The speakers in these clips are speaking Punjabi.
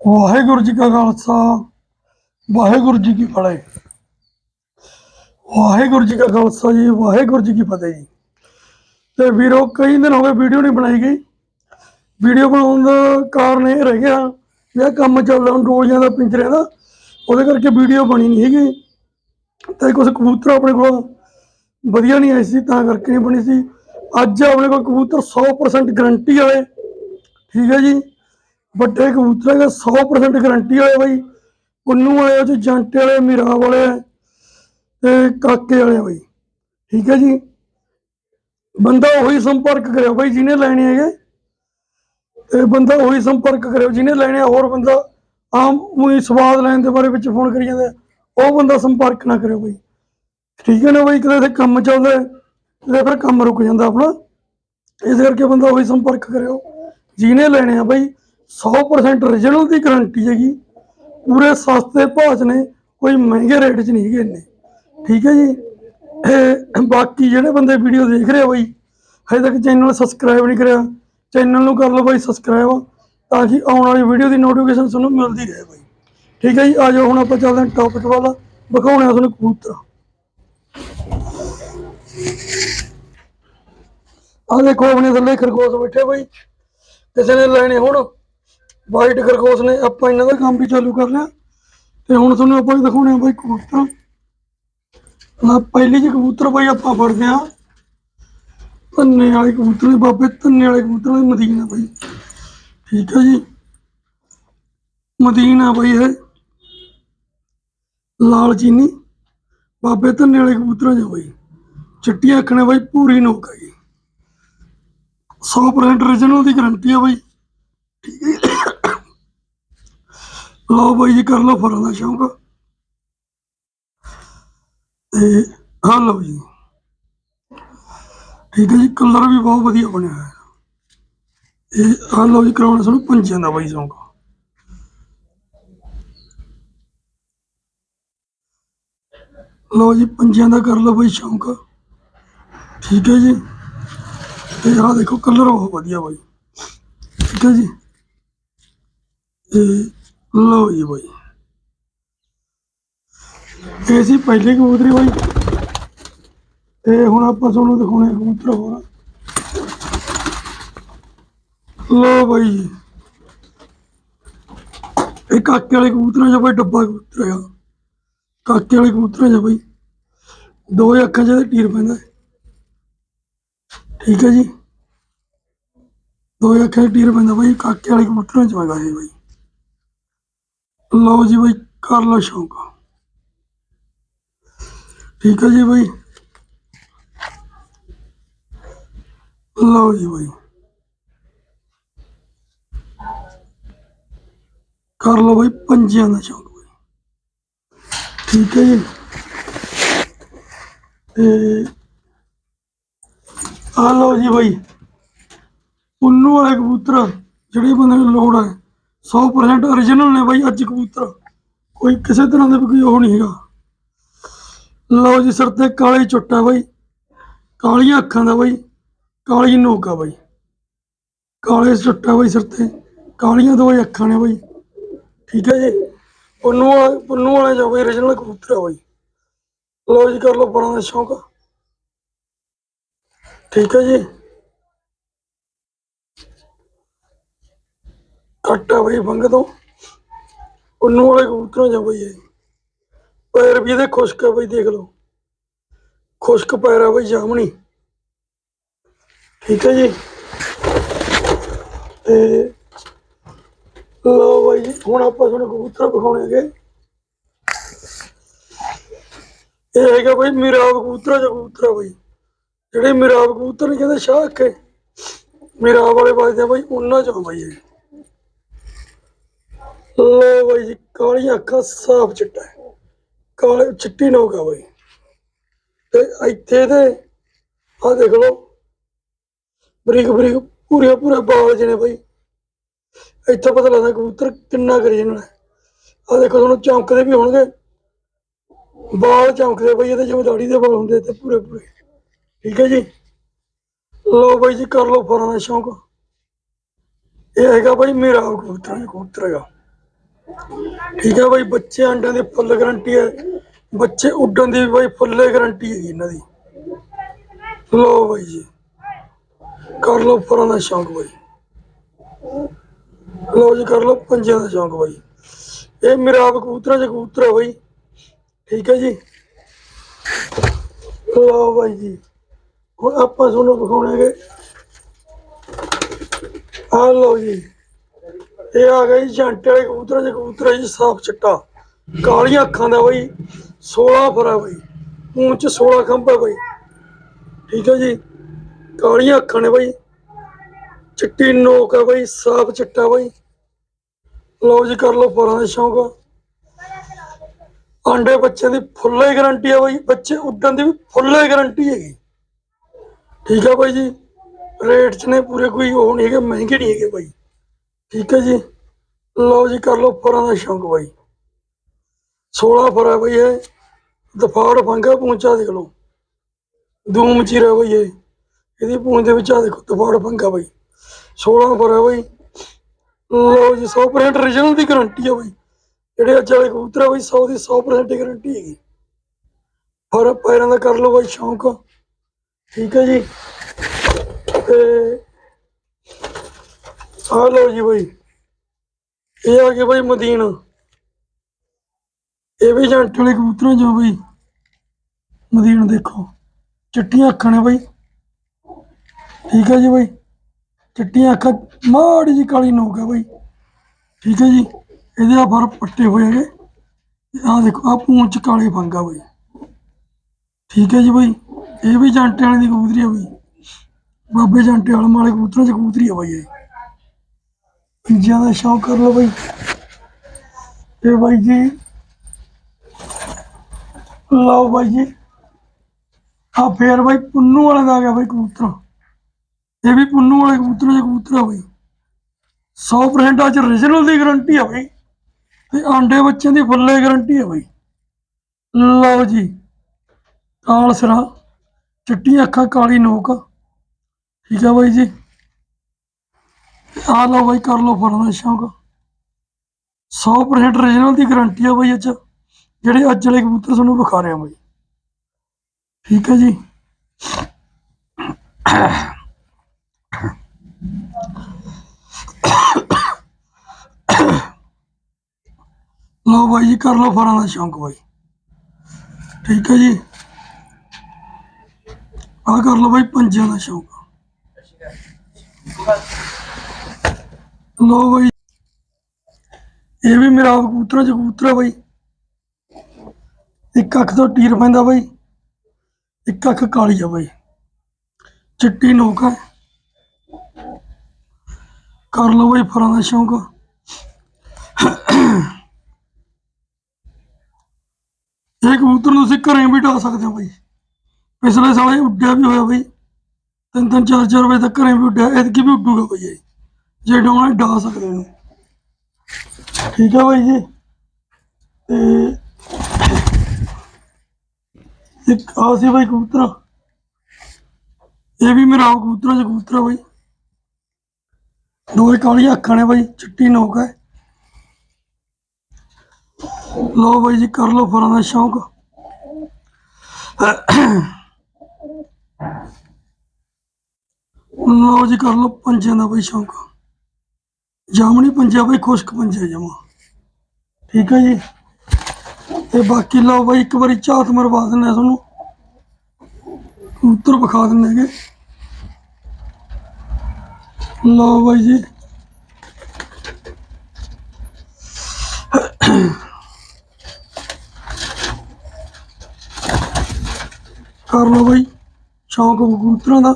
ਵਾਹਿਗੁਰੂ ਜੀ ਕਾ ਖਾਲਸਾ, ਵਾਹਿਗੁਰੂ ਜੀ ਕੀ ਫਤਿਹ ਵਾਹਿਗੁਰੂ ਜੀ ਕਾ ਖਾਲਸਾ ਜੀ, ਵਾਹਿਗੁਰੂ ਜੀ ਕੀ ਫਤਿਹ ਜੀ। ਤੇ ਵੀਰੋ, ਕਈ ਦਿਨ ਹੋ ਗਏ ਵੀਡੀਓ ਨਹੀਂ ਬਣਾਈ ਗਈ। ਵੀਡੀਓ ਬਣਾਉਣ ਦਾ ਕਾਰਨ ਇਹ ਰਹਿ ਗਿਆ ਵੀ ਇਹ ਕੰਮ ਚੱਲਦਾ ਹੁਣ ਰੋਜ਼ਾਂ ਦਾ ਪਿੰਜਰਿਆਂ ਦਾ ਉਹਦੇ ਕਰਕੇ ਵੀਡੀਓ ਬਣੀ ਨਹੀਂ ਹੈਗੀ। ਤੇ ਕੁਝ ਕਬੂਤਰ ਆਪਣੇ ਕੋਲ ਵਧੀਆ ਨਹੀਂ ਆਏ ਸੀ, ਤਾਂ ਕਰਕੇ ਨਹੀਂ ਬਣੀ ਸੀ। ਅੱਜ ਆਪਣੇ ਕੋਲ ਕਬੂਤਰ 100% ਗਰੰਟੀ ਵਾਲੇ। ਠੀਕ ਹੈ ਜੀ। ਵੱਡੇ ਕਬੂਤਰਾਂ ਹੈਗੇ 100% ਗਾਰੰਟੀ ਵਾਲੇ ਬਾਈ। ਪੁੰਨੂ ਵਾਲੇ ਉਹ 'ਚ ਵਾਲੇ, ਮਿਰਾਬ ਵਾਲੇ ਤੇ ਕਾਕੇ ਵਾਲੇ ਬਾਈ। ਠੀਕ ਹੈ ਜੀ? ਬੰਦਾ ਉਹੀ ਸੰਪਰਕ ਕਰਿਓ ਬਾਈ ਜਿਹਨੇ ਲੈਣੇ ਹੈਗੇ। ਤੇ ਬੰਦਾ ਉਹੀ ਸੰਪਰਕ ਕਰਿਓ ਜਿਹਨੇ ਲੈਣੇ ਹੋਰ ਬੰਦਾ ਆਮ ਉਹੀ ਸਵਾਦ ਲੈਣ ਦੇ ਬਾਰੇ ਵਿੱਚ ਫੋਨ ਕਰੀ ਜਾਂਦਾ। ਉਹ ਬੰਦਾ ਸੰਪਰਕ ਨਾ ਕਰਿਓ ਬਾਈ। ਠੀਕ ਹੈ ਨਾ ਬਾਈ? ਕਦੇ ਕੰਮ ਚੱਲਦਾ ਤੇ ਫਿਰ ਕੰਮ ਰੁਕ ਜਾਂਦਾ ਆਪਣਾ। ਇਸ ਕਰਕੇ ਬੰਦਾ ਉਹੀ ਸੰਪਰਕ ਕਰਿਓ। ਜਿਹਨੇ ਲੈਣੇ ਆ ਬਾਈ 100% origignal ਦੀ ਗਾਰੰਟੀ ਹੈਗੀ। ਪੂਰੇ ਸਸਤੇ ਭਾਅ 'ਚ ਨੇ, ਕੋਈ ਮਹਿੰਗੇ ਰੇਟ 'ਚ ਨਹੀਂ ਹੈਗੇ ਇੰਨੇ। ਠੀਕ ਹੈ ਜੀ? ਇਹ ਬਾਕੀ ਜਿਹੜੇ ਬੰਦੇ ਵੀਡੀਓ ਦੇਖ ਰਹੇ ਆ ਬਾਈ, ਹਜੇ ਤੱਕ ਚੈਨਲ ਸਬਸਕ੍ਰਾਈਬ ਨਹੀਂ ਕਰਿਆ ਚੈਨਲ ਨੂੰ ਕਰ ਲਓ ਬਾਈ ਸਬਸਕ੍ਰਾਈਬ ਤਾਂ ਕਿ ਆਉਣ ਵਾਲੀ ਵੀਡੀਓ ਦੀ ਨੋਟੀਫਿਕੇਸ਼ਨ ਤੁਹਾਨੂੰ ਮਿਲਦੀ ਰਹੇ ਬਾਈ। ਠੀਕ ਹੈ ਜੀ? ਆ ਜਾਓ, ਹੁਣ ਆਪਾਂ ਚੱਲਦੇ ਹਾਂ ਟੌਪਿਕ ਵਾਲਾ। ਵਿਖਾਉਣੇ ਆ ਤੁਹਾਨੂੰ ਕਬੂਤਰ। ਆ ਦੇਖੋ ਆਪਣੇ ਥੱਲੇ ਖਰਗੋਸ਼ ਬੈਠੇ ਬਾਈ। ਕਿਸੇ ਨੇ ਲੈਣੇ ਹੁਣ। ਵਾਈਟ ਖਰਗੋਸ਼ ਨੇ ਆਪਾਂ ਇਹਨਾਂ ਦਾ ਕੰਮ ਵੀ ਚਾਲੂ ਕਰ ਲਿਆ। ਤੇ ਹੁਣ ਤੁਹਾਨੂੰ ਆਪਾਂ ਦਿਖਾਉਣੇ ਆ ਬਾਈ ਕਬੂਤਰ। ਆ ਪਹਿਲੀ ਜੀ ਕਬੂਤਰ ਬਾਈ ਆਪਾਂ ਫੜਦੇ ਆ ਧੰਨੇ ਵਾਲੇ ਕਬੂਤਰ ਨੇ ਬਾਬੇ, ਧੰਨੇ ਵਾਲੇ ਕਬੂਤਰ ਦੇ ਮਦੀਨਾ ਬਾਈ। ਠੀਕ ਹੈ ਜੀ। ਮਦੀਨਾ ਬਾਈ ਇਹ। ਲਾਲ ਚੀਨੀ। ਬਾਬੇ, ਧੰਨੇ ਵਾਲੇ ਕਬੂਤਰਾਂ ਚ ਬਾਈ। ਚਿੱਟੀਆਂ ਅੱਖਾਂ ਬਾਈ, ਪੂਰੀ ਨੋਕ ਹੈ ਜੀ 100% origignal ਦੀ ਗਾਰੰਟੀ ਹੈ ਬਾਈ। ਲਓ ਬਾਈ ਜੀ, ਕਰ ਲਓ ਫਰਾਂ ਦਾ ਸ਼ੌਂਕ। ਤੇ ਹਾਂ ਲਓ ਜੀ। ਠੀਕ ਹੈ ਜੀ, ਕਲਰ ਵੀ ਬਹੁਤ ਵਧੀਆ ਬਣਿਆ ਹੋਇਆ। ਇਹ ਹਾਂ ਲਓ ਜੀ, ਕਰਾਉਣਾ ਸਾਨੂੰ ਪੰਜਿਆਂ ਦਾ ਬਾਈ ਸ਼ੌਂਕ। ਲਓ ਜੀ, ਪੰਜਿਆਂ ਦਾ ਕਰ ਲਓ ਬਾਈ ਸ਼ੌਂਕ। ਠੀਕ ਹੈ ਜੀ। ਤੇ ਆਹ ਦੇਖੋ, ਕਲਰ ਬਹੁਤ ਵਧੀਆ ਬਾਈ। ਠੀਕ ਹੈ ਜੀ। ਇਹ ਲਓ ਜੀ ਬਾਈ। ਇਹ ਸੀ ਪਹਿਲੀ ਕਬੂਤਰੀ ਬਾਈ। ਤੇ ਹੁਣ ਆਪਾਂ ਤੁਹਾਨੂੰ ਦਿਖਾਉਣੇ ਕਬੂਤਰ ਹੋਰ। ਲਓ ਬਾਈ ਜੀ। ਇਹ ਕਾਕੇ ਵਾਲੇ ਕਬੂਤਰਾਂ 'ਚ ਬਾਈ ਡੱਬਾ ਕਬੂਤਰ ਹੈਗਾ। ਕਾਕੇ ਵਾਲੇ ਕਬੂਤਰਾਂ 'ਚ ਬਾਈ। ਦੋ ਅੱਖਾਂ 'ਚ ਟੀਰ ਪੈਂਦਾ ਠੀਕ ਹੈ ਜੀ। ਦੋ ਅੱਖਾਂ 'ਚ ਟੀਰ ਪੈਂਦਾ ਬਾਈ ਕਾਕੇ ਵਾਲੇ ਕਬੂਤਰਾਂ 'ਚ ਹੈਗਾ ਇਹ ਬਾਈ। ਲਓ ਜੀ ਬਾਈ, ਕਰ ਲਓ ਸ਼ੌਂਕ। ਠੀਕ ਹੈ ਜੀ ਬਾਈ। ਲਓ ਜੀ ਬਾਈ। ਕਰ ਲਓ ਬਾਈ ਪੰਜਿਆਂ ਦਾ ਸ਼ੌਂਕ ਬਾਈ। ਠੀਕ ਹੈ ਜੀ। ਤੇ ਆ ਲਓ ਜੀ ਬਾਈ। ਪੁੰਨੂ ਵਾਲੇ ਕਬੂਤਰ ਜਿਹੜੇ ਬੰਦੇ ਨੂੰ ਲੋੜ ਹੈ 100% origignal ਨੇ ਬਾਈ ਅੱਜ ਕਬੂਤਰ। ਕੋਈ ਕਿਸੇ ਤਰ੍ਹਾਂ ਦਾ ਵੀ ਕੋਈ ਉਹ ਨਹੀਂ ਹੈਗਾ। ਲਓ ਜੀ, ਸਿਰ ਤੇ ਕਾਲੀ ਚੁੱਟਾ ਬਾਈ। ਕਾਲੀਆਂ ਅੱਖਾਂ ਦਾ ਬਾਈ। ਕਾਲੀ ਨੋਕ ਆ ਬਾਈ। ਕਾਲੇ ਚੁੱਟਾ ਬਾਈ ਸਿਰ ਤੇ। ਕਾਲੀਆਂ ਦੋ ਅੱਖਾਂ ਨੇ ਬਾਈ। ਠੀਕ ਹੈ ਜੀ। ਪੁੰਨੂ ਪੁੰਨੂ ਵਾਲੇ ਜੋ ਬਾਈ origignal ਕਬੂਤਰ ਆ ਬਾਈ। ਲਓ ਜੀ, ਕਰ ਲਓ ਬੜਾ ਦਾ ਸ਼ੌਂਕ। ਠੀਕ ਹੈ ਜੀ। ਕੱਟਾ ਬਾਈ ਬੰਗ ਤੋਂ ਪੁੰਨੂ ਵਾਲੇ ਕਬੂਤਰਾਂ ਜਾ ਬਈ ਇਹ ਪੈਰ ਵੀ ਇਹਦੇ ਖੁਸ਼ਕ ਆ ਬਈ, ਦੇਖ ਲਓ। ਖੁਸ਼ਕ ਪੈਰ ਆ ਬਾਈ, ਜਾਮਣੀ। ਠੀਕ ਹੈ ਜੀ। ਤੇ ਲਓ ਬਾਈ ਜੀ, ਹੁਣ ਆਪਾਂ ਤੁਹਾਨੂੰ ਕਬੂਤਰ ਵਿਖਾਉਣੇਗੇ ਇਹ ਹੈਗਾ ਬਈ ਮਿਰਾਬ ਕਬੂਤਰ, ਜੋ ਕਬੂਤਰ ਆ ਬਾਈ। ਜਿਹੜੇ ਮਿਰਾਬ ਕਬੂਤਰ ਨੇ, ਕਹਿੰਦੇ ਸ਼ਾਹ ਅੱਖੇ ਮਿਰਾਬ ਵਾਲੇ ਵੱਜਦੇ ਆ ਬਾਈ, ਉਹਨਾਂ ਚੋਂ ਆ ਇਹ। ਲੋ ਬਾਈ ਜੀ, ਕਾਲੀਆਂ ਅੱਖਾਂ ਸਾਫ਼ ਚਿੱਟਾ ਹੈ। ਕਾਲੇ ਚਿੱਟੀ ਨੋਕ ਆ ਬਾਈ। ਤੇ ਇੱਥੇ ਦੇ ਆ ਦੇਖ ਲਓ, ਬਰੀਕ ਬਰੀਕ ਪੂਰੇ ਪੂਰੇ ਬਾਲ ਜਿਹਨੇ ਬਾਈ। ਇੱਥੇ ਪਤਾ ਲੱਗਦਾ ਕਬੂਤਰ ਕਿੰਨਾ ਕਰੀ ਜਣਾ ਆ ਦੇਖੋ, ਤੁਹਾਨੂੰ ਚਮਕਦੇ ਵੀ ਹੋਣਗੇ। ਬਾਲ ਚਮਕਦੇ ਬਈ, ਇਹਦੇ ਜਿਵੇਂ ਦਾੜੀ ਦੇ ਵਾਲ ਹੁੰਦੇ ਤੇ ਪੂਰੇ ਪੂਰੇ। ਠੀਕ ਹੈ ਜੀ। ਲੋ ਬਾਈ ਜੀ, ਕਰ ਲੋ ਫਰਾਂ ਦਾ ਸ਼ੌਂਕ। ਇਹ ਹੈਗਾ ਬਈ ਮੇਰਾ ਕਬੂਤਰ ਹੈ ਕਬੂਤਰ ਹੈਗਾ। ਠੀਕ ਹੈ ਬਾਈ, ਬੱਚੇ ਅੰਡਿਆਂ ਦੀ ਫੁੱਲ ਗਾਰੰਟੀ ਹੈ। ਬੱਚੇ ਉੱਡਣ ਦੀ ਵੀ ਬਾਈ ਫੁੱਲੇ ਗਾਰੰਟੀ ਹੈਗੀ ਇਹਨਾਂ ਦੀ। ਲੋ ਬਾਈ ਜੀ। ਕਰ ਲੋ ਫਰਾਂ ਦਾ ਸ਼ੌਂਕ ਬਾਈ। ਲੋ ਜੀ, ਕਰ ਲੋ ਪੰਜਿਆਂ ਦਾ ਸ਼ੌਂਕ ਬਾਈ। ਇਹ ਮੇਰਾ ਆਪ ਕਬੂਤਰਾਂ ਚ ਕਬੂਤਰ ਹੈ ਬਾਈ। ਠੀਕ ਹੈ ਜੀ। ਲੋ ਬਾਈ ਜੀ। ਹੁਣ ਆਪਾਂ ਤੁਹਾਨੂੰ ਵਿਖਾਉਣਾਂਗੇ ਆ ਲੋ ਜੀ। ਇਹ ਆ ਗਿਆ ਜੀ ਜੰਟੇ ਵਾਲੇ ਕਬੂਤਰਾਂ ਚ ਕਬੂਤਰ ਜੀ ਸਾਫ਼ ਚਿੱਟਾ। ਕਾਲੀਆਂ ਅੱਖਾਂ ਦਾ ਬਾਈ 16 ਫਰਾ ਬਾਈ ਪੂੰਛ 16 ਹੈ ਬਾਈ। ਠੀਕ ਹੈ ਜੀ, ਕਾਲੀਆਂ ਅੱਖਾਂ ਨੇ ਬਾਈ, ਚਿੱਟੀ ਨੋਕ ਹੈ ਬਾਈ, ਸਾਫ਼ ਚਿੱਟਾ ਬਾਈ। ਲਓ ਜੀ, ਕਰ ਲਓ ਫਰਾਂ ਦਾ ਸ਼ੌਂਕ। ਆਂਡੇ ਬੱਚਿਆਂ ਦੀ ਫੁੱਲੇ ਗਾਰੰਟੀ ਹੈ ਬਾਈ, ਬੱਚੇ ਉੱਡਣ ਦੀ ਵੀ ਫੁੱਲੇ ਗਾਰੰਟੀ ਹੈਗੀ। ਠੀਕ ਹੈ ਬਾਈ ਜੀ, ਰੇਟ ਚ ਨੇ ਪੂਰੇ ਕੋਈ ਉਹ ਨਹੀਂ ਹੈਗੇ, ਮਹਿੰਗੇ ਨਹੀਂ ਹੈਗੇ ਬਾਈ। ਠੀਕ ਹੈ ਜੀ। ਲਓ ਜੀ, ਕਰ ਲਓ ਫਰਾਂ ਦਾ ਸ਼ੌਂਕ ਬਾਈ। 16 ਫਰਾ ਬਾਈ ਇਹ। ਦਫਾੜ ਫੰਗਾ ਪੂੰਚਾ ਦੇਖ ਲਓ। ਧੂਮ ਚੀਰਾ ਬਾਈ ਇਹ। ਇਹਦੀ ਪੂੰਛ ਦੇ ਵਿੱਚ ਆ ਦੇਖੋ, ਦਫਾੜ ਫੰਗਾ ਬਾਈ। 16 ਫਰਾ ਬਾਈ। ਲਓ ਜੀ 100% origignal ਦੀ ਗਾਰੰਟੀ ਹੈ ਬਾਈ। ਜਿਹੜੇ ਅੱਜ ਵਾਲੇ ਕਬੂਤਰ ਆ ਬਾਈ 100 ਦੀ 100% ਦੀ ਗਾਰੰਟੀ ਹੈਗੀ। ਫਰ ਪੈਰਾਂ ਦਾ ਕਰ ਲਓ ਬਾਈ ਸ਼ੌਂਕ। ਠੀਕ ਹੈ ਜੀ। ਤੇ ਆ ਲਓ ਜੀ ਬਾਈ। ਇਹ ਆ ਗਿਆ ਬਾਈ ਮਦੀਨਾ। ਇਹ ਵੀ ਜੰਟ ਵਾਲੇ ਕਬੂਤਰਾਂ ਜੋ ਬਾਈ। ਮਦੀਨਾ ਦੇਖੋ, ਚਿੱਟੀਆਂ ਅੱਖਾਂ ਨੇ ਬਾਈ। ਠੀਕ ਹੈ ਜੀ ਬਾਈ। ਚਿੱਟੀਆਂ ਅੱਖਾਂ, ਮਾੜੀ ਜੀ ਕਾਲੀ ਨੋਕ ਹੈ ਬਾਈ। ਠੀਕ ਹੈ ਜੀ। ਇਹਦੇ ਆ ਫਰ ਪੱਟੇ ਹੋਏ ਹੈਗੇ। ਆ ਦੇਖੋ ਆ ਪੂੰਛ ਕਾਲੇ ਫੰਗਾ ਬਾਈ। ਠੀਕ ਹੈ ਜੀ ਬਾਈ। ਇਹ ਵੀ ਜੰਟੇ ਵਾਲੇ ਦੀ ਕਬੂਤਰੀ ਆ ਬਾਈ। ਬਾਬੇ ਜੰਟੇ ਵਾਲੇ ਮਾਲੇ ਕਬੂਤਰਾਂ ਚ ਕਬੂਤਰੀ ਆ ਬਾਈ ਇਹ। ਜ਼ਿਆਦਾ ਸ਼ੌਕ ਕਰ ਲਓ ਬਾਈ। ਇਹ ਬਾਈ ਜੀ, ਲਓ ਬਾਈ ਜੀ। ਆ ਫੇਰ ਬਾਈ ਪੁੰਨੂ ਵਾਲੇ ਦਾ ਆ ਗਿਆ ਬਾਈ ਕਬੂਤਰ। ਇਹ ਵੀ ਪੁੰਨੂ ਵਾਲੇ ਕਬੂਤਰਾਂ ਚ ਕਬੂਤਰ ਆ ਬਾਈ। 100% ਅੱਜ origignal ਦੀ ਗਾਰੰਟੀ ਆ ਬਾਈ। ਤੇ ਆਂਡੇ ਬੱਚਿਆਂ ਦੀ ਫੁੱਲੇ ਗਾਰੰਟੀ ਆ ਬਾਈ। ਲਓ ਜੀ ਕਾਲ ਸਿਰਾ, ਚਿੱਟੀਆਂ ਅੱਖਾਂ, ਕਾਲੀ ਨੋਕ। ਠੀਕ ਆ ਬਾਈ ਜੀ। ਆ ਲਓ ਬਾਈ, ਕਰ ਲਓ ਫਰਾਂ ਦਾ ਸ਼ੌਂਕ। 100% origignal ਦੀ ਗਾਰੰਟੀ ਆ ਬਾਈ ਅੱਜ। ਜਿਹੜੇ ਅੱਜ ਵਾਲੇ ਕਬੂਤਰ ਤੁਹਾਨੂੰ ਵਿਖਾ ਰਿਹਾ ਬਾਈ। ਠੀਕ ਹੈ ਜੀ। ਲਓ ਬਾਈ ਜੀ, ਕਰ ਲਓ ਫਰਾਂ ਦਾ ਸ਼ੌਂਕ ਬਾਈ। ਠੀਕ ਹੈ ਜੀ। ਆ ਕਰ ਲਓ ਬਾਈ ਪੰਜਿਆਂ ਦਾ ਸ਼ੌਂਕ। ਲੋ ਬਾਈ। ਇਹ ਵੀ ਮੇਰਾ ਆਪ ਕਬੂਤਰਾਂ ਚ ਕਬੂਤਰ ਹੈ ਬਾਈ। ਇੱਕ ਅੱਖ ਤੋਂ ਟੀਰ ਪੈਂਦਾ ਬਾਈ। ਇੱਕ ਅੱਖ ਕਾਲੀ ਆ ਬਾਈ। ਚਿੱਟੀ ਨੋਕ ਹੈ ਕਰ ਲਓ ਬਾਈ ਫਰਾਂ ਦਾ ਸ਼ੌਂਕ। ਇਹ ਕਬੂਤਰ ਨੂੰ ਤੁਸੀਂ ਘਰੇ ਵੀ ਢਾ ਸਕਦੇ ਹੋ ਬਾਈ। ਪਿਛਲੇ ਸਾਲ ਉੱਡਿਆ ਵੀ ਹੋਇਆ ਬਾਈ। ਤਿੰਨ ਤਿੰਨ ਚਾਰ ਚਾਰ ਵਜੇ ਤੱਕ ਘਰੇ ਵੀ ਉੱਡਿਆ। ਐਤਕੀ ਵੀ ਉੱਡੂਗਾ ਬਾਈ ਇਹ। ਜੇ ਡਾਉਣਾ ਡਾ ਸਕਦੇ ਨੇ। ਠੀਕ ਹੈ ਬਾਈ ਜੀ? ਤੇ ਇੱਕ ਆ ਸੀ ਬਾਈ ਕਬੂਤਰ। ਇਹ ਵੀ ਮੇਰਾ ਆਪ ਕਬੂਤਰਾਂ ਚ ਕਬੂਤਰ ਆ ਬਾਈ। ਦੋਏ ਕਾਲੀਆਂ ਅੱਖਾਂ ਨੇ ਬਾਈ, ਚਿੱਟੀ ਨੋਕ ਹੈ ਲਓ ਬਾਈ ਜੀ, ਕਰ ਲੋ ਫਰਾਂ ਦਾ ਸ਼ੌਂਕ। ਲਓ ਜੀ, ਕਰ ਲਓ ਪੰਜਿਆਂ ਦਾ ਬਾਈ ਸ਼ੌਂਕ। ਜਾਮਣੀ ਪੰਜਾ ਬਾਈ, ਖੁਸ਼ਕ ਪੰਜਾ ਜਮਾ। ਠੀਕ ਹੈ ਜੀ? ਤੇ ਬਾਕੀ ਲਓ ਬਾਈ, ਇੱਕ ਵਾਰੀ ਝਾਤ ਮਰਵਾ ਦਿੰਦੇ ਤੁਹਾਨੂੰ। ਕਬੂਤਰ ਵਿਖਾ ਦਿੰਦੇ ਹੈਗੇ। ਲਓ ਬਾਈ ਜੀ। ਕਰ ਲਓ ਬਾਈ, ਸ਼ੌਂਕ ਕਬੂਤਰਾਂ ਦਾ।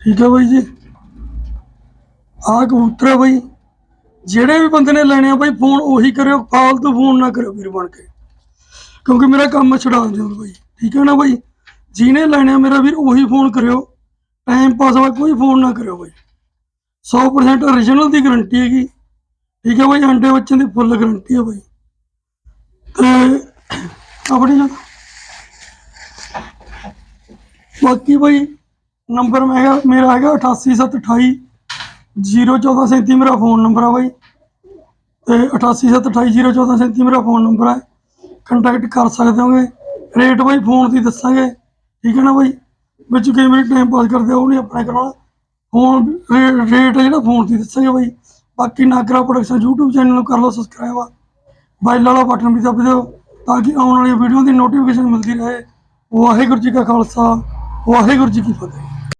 ਠੀਕ ਹੈ ਬਾਈ ਜੀ। ਆਹ ਕਬੂਤਰ ਹੈ ਬਾਈ। ਜਿਹੜੇ ਵੀ ਬੰਦੇ ਨੇ ਲੈਣੇ ਆ ਬਾਈ, ਫੋਨ ਉਹੀ ਕਰਿਓ, ਫਾਲਤੂ ਫੋਨ ਨਾ ਕਰਿਓ ਵੀਰ ਬਣ ਕੇ। ਕਿਉਂਕਿ ਮੇਰਾ ਕੰਮ ਛਡਾ ਦਿਓ ਬਾਈ। ਠੀਕ ਹੈ ਨਾ ਬਾਈ? ਜਿਹਨੇ ਲੈਣੇ ਆ ਮੇਰਾ ਵੀਰ, ਉਹੀ ਫੋਨ ਕਰਿਓ। ਟਾਈਮ ਪਾਸ ਵਾਲਾ ਕੋਈ ਫੋਨ ਨਾ ਕਰਿਓ ਬਾਈ। 100% origignal ਦੀ ਗਾਰੰਟੀ ਹੈਗੀ। ਠੀਕ ਹੈ ਬਾਈ, ਅੰਡੇ ਬੱਚਿਆਂ ਦੀ ਫੁੱਲ ਗਾਰੰਟੀ ਹੈ ਬਾਈ। ਤੇ ਆਪਣੀ ਜਗ੍ਹਾ। ਬਾਕੀ ਬਾਈ ਨੰਬਰ ਮੈਂ ਹੈਗਾ, ਮੇਰਾ ਹੈਗਾ 88728 01437 ਮੇਰਾ ਫੋਨ ਨੰਬਰ ਆ ਬਾਈ। ਤੇ 8872801437 ਮੇਰਾ ਫੋਨ ਨੰਬਰ ਹੈ ਕੰਟੈਕਟ ਕਰ ਸਕਦੇ ਹੋਗੇ। ਰੇਟ ਬਾਈ ਫੋਨ ਦੀ ਦੱਸਾਂਗੇ। ਠੀਕ ਹੈ ਨਾ ਬਾਈ? ਵਿੱਚ ਕਈ ਵਾਰੀ ਟਾਈਮ ਪਾਸ ਕਰਦੇ ਉਹ ਨਹੀਂ ਆਪਣੇ ਕਰਾਉਣਾ ਫੋਨ ਰੇਟ ਜਿਹੜਾ ਫੋਨ ਦੀ ਦੱਸਾਂਗੇ ਬਾਈ। ਬਾਕੀ ਨਾਗਰਾ ਪ੍ਰੋਡਕਸ਼ਨ YouTube ਚੈਨਲ ਨੂੰ ਕਰ ਲਓ ਸਬਸਕ੍ਰਾਈਬ ਆ। ਬੈਲ ਵਾਲਾ ਬਟਨ ਵੀ ਦੱਬ ਦਿਓ, ਤਾਂ ਕਿ ਆਉਣ ਵਾਲੀ ਵੀਡੀਓ ਦੀ ਨੋਟੀਫਿਕੇਸ਼ਨ ਮਿਲਦੀ ਰਹੇ। ਵਾਹਿਗੁਰੂ ਜੀ ਕਾ ਖਾਲਸਾ, ਵਾਹਿਗੁਰੂ ਜੀ ਕੀ ਫਤਿਹ।